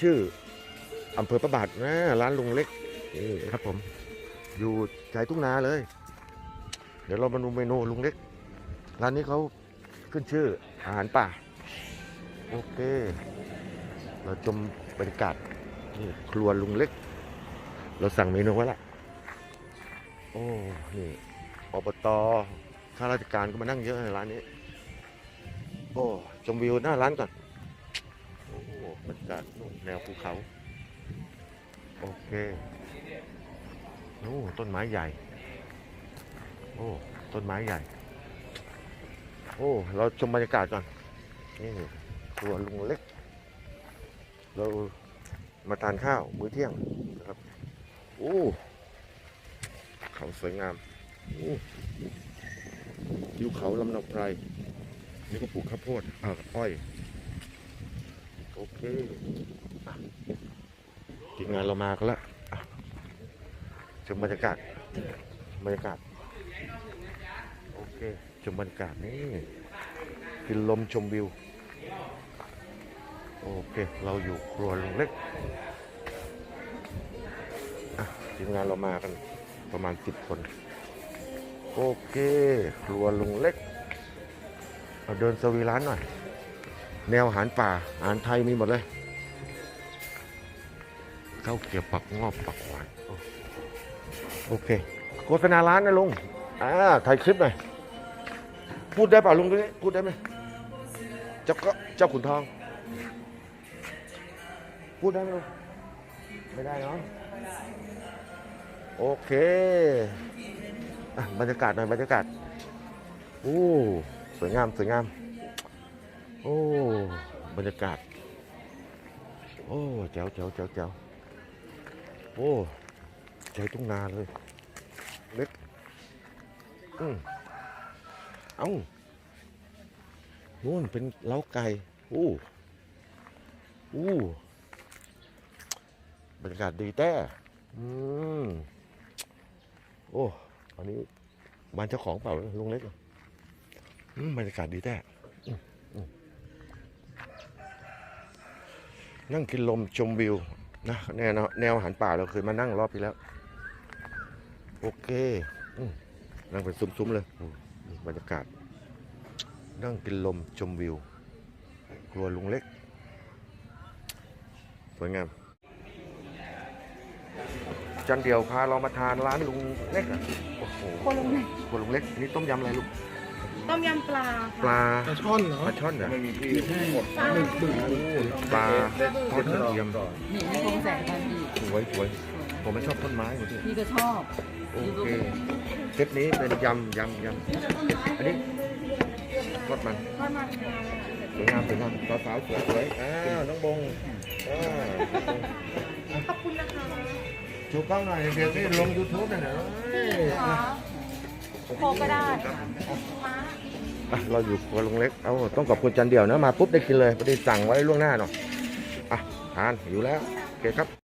ชื่ออำเภอประบาทนะร้านลุงเล็กนี่ครับผม อยู่ใจทุ่งนาเลย เดี๋ยวเรามาดูเมนูลุงเล็ก ร้านนี้เขาขึ้นชื่ออาหารป่า โอเค เราชมบรรยากาศนี่ครัวลุงเล็ก เราสั่งเมนูไว้ละโอ้นี่อบตข้าราชการก็มานั่งเยอะในร้านนี้ โอ้ชมวิวหน้าร้านก่อน บรรยากาศนู่นแนวภูเขา โอเคโอ้ต้นไม้ใหญ่ โอ้ต้นไม้ใหญ่ โอ้เราชมบรรยากาศก่อนนี่ครัวลุงเล็ก เรามาทานข้าวมื้อเที่ยงนะครับ โอ้เขาสวยงามอยู่เขาลำนำไพรนี่ก็ปลูกข้าวโพดอ้อย โอเคทีมงานเรามากันแล้วอะชมบรรยากาศบรรยากาศโอเคชมบรรยากาศนี่กินลมชมวิวโอเค เราอยู่ครัวลุงเล็กทีมงานเรามากันประมาณสิบคน โอเค ครัวลุงเล็กเราเดินสวีร้านหน่อย แนวอาหารป่าอาหารไทยมีหมดเลยข้าวเกรี๊ยวปักงอบปักหวานโอ้โอเค โฆษณาร้านนะลุงอ่าถ่ายคลิปหน่อยพูดได้เปล่าลุงตรงนี้พูดได้ไหมเจ้าก็เจ้าขุนทอง พูดได้ไหมลุงไม่ได้เนาะโอเคอะบรรยากาศหน่อยบรรยากาศโอ้สวยงามสวยงาม โอ้ บรรยากาศ โอ้แจ๋วแจ๋วแจ๋วแจ๋วโอ้ใจทุ่งนาเลย เล็ก อืมเอ้านู่นเป็นเล้าไก่ อู้อู้บรรยากาศดีแต้อืมโอ้ อันนี้บ้านเจ้าของเปล่าลุงเล็กอืมบรรยากาศดีแต้อืมอืม นั่งกินลมชมวิวนะแนวแนวอาหารป่าเราเคยมานั่งรอบที่แล้ว โอเคอืมนั่งเป็นซุ้มๆเลยอืมบรรยากาศ นั่งกินลมชมวิว ครัวลุงเล็ก สวยงามจันเดียวพาเรามาทานร้านลุงเล็กอะโอ้โหโคนลงเลยครัวลุงเล็กอันนี่ต้มยำอะไรลูก ต้มยำปลาปลาปลาช่อนเหรอ ปลาช่อนเหรอไม่มีที่หมดปลาหมึกบึกโอ้ปลาทอดกระเทียมนี่ไม่คงแสงกันพี่สวยสวยผมไม่ชอบต้นไม้หมดเลยพี่ก็ชอบโอเคเซตนี้เป็นยำยำยำอันนี้ทอดมันทอดมันค่ะสวยงามสวยงามสาวสาวสวยสวยอ้าวน้องบงอ้าวขอบคุณนะคะโชว์กล้องหน่อยเดี๋ยวที่ลงยูทูบหน่อยนะเอ้ยขอ โคก็ได้ม้าอะเราอยู่ครัวลุงเล็ก เอ้าต้องขอบคุณจันเดี่ยวนะ มาปุ๊บได้กินเลยไม่ได้สั่งไว้ล่วงหน้าเนาะอะทานอยู่แล้ว โอเคครับ